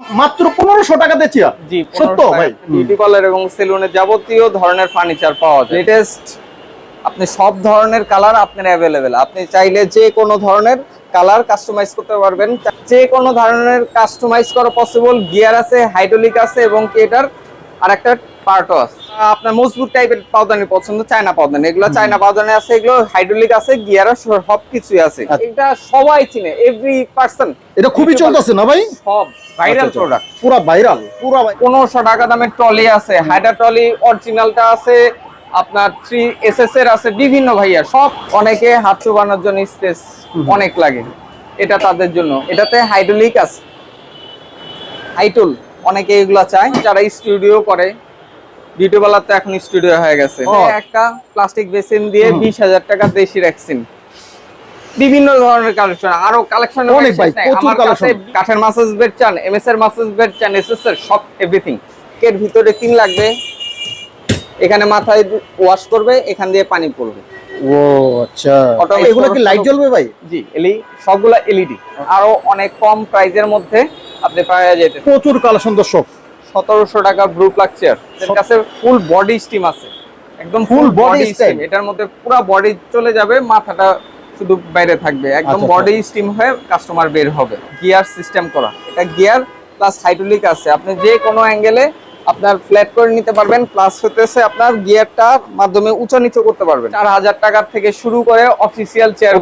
মাত্র পনেরোশো টাকাতে চেয়ার। জি সত্য ভাই। বিউটি পার্লার এবং সেলুনের যাবতীয় ধরনের ফার্নিচার পাওয়া যায়। লেটেস্ট আপনি সব ধরনের কালার আপনার অ্যাভেলেবেল আপনি চাইলে যে কোনো ধরনের কালার কাস্টমাইজ করতে পারবেন। যে কোনো ধরনের কাস্টমাইজ করা পসিবল গিয়ার আছে হাইড্রোলিক আছে এবং কি এটার আরেকটা পার্টও আছে আপনার মজবুত টাইপের পাউদানি পছন্দ চায়না পাউদানি। এগুলো চায়না পাউদানি আছে এগুলো হাইড্রোলিক আছে গিয়ার সব কিছুই আছে। আচ্ছা। এটা সবাই চিনে এভরি পার্সন এটা খুবই চলতেছে না ভাই? সব ভাইরাল প্রোডাক্ট পুরা ভাইরাল পুরা টাকা দামের ট্রলি আছে হাইডা ট্রলি অরিজিনালটা আছে আপনার থ্রি এস এস এর আছে বিভিন্ন ভাইয়া সব অনেকে হাত চোবানোর জন্য স্পেস অনেক লাগে। এটা তাদের জন্য। এটাতে হাইড্রোলিক আছে। হাইটুল অনেকে এগুলা চায় যারা স্টুডিও করে। বিউটি পার্লার তো এখন স্টুডিও হয়ে গেছে। একটা প্লাস্টিক বেসিন দিয়ে বিশ হাজার টাকা দেশি রাখছেন বিভিন্ন ধরনের কালেকশন আরও কালেকশন অনেক ভাই, প্রচুর collection। কাঠের মাসাজ বেড চান এমএস এর মাসাজ বেড চান এসএস এর সব এভরিথিং এর ভিতরে তিন লাগবে। এখানে মাথায় ওয়াশ করবে এখান দিয়ে পানি পড়বে। ও আচ্ছা। এগুলো কি লাইট জ্বলবে ভাই? জি এলই সবগুলা এলইডি আরও অনেক কম প্রাইজের মধ্যে আপনি পাওয়া যেতে প্রচুর কালেকশন দর্শক। সতেরোশো টাকা ব্রু প্লাগ চেয়ারের কাছে ফুল বডি স্টিম আছে। একদম ফুল বডি স্টিম এটার মধ্যে পুরো বডি চলে যাবে মাথাটা শুধু বাইরে থাকবে। একদম আচ্ছা, বডি স্টিম হয়ে কাস্টমার বের হবে। গিয়ার সিস্টেম করা। এটা গিয়ার প্লাস হাইড্রোলিক আছে। আপনি যে কোনো অ্যাঙ্গেলে আপনার ফ্ল্যাট করে নিতে পারবেন প্লাস হতেছে আপনার গিয়ারটার মাধ্যমে উঁচু নিচু করতে পারবেন। চার হাজার টাকার থেকে শুরু করে অফিসিয়াল চেয়ার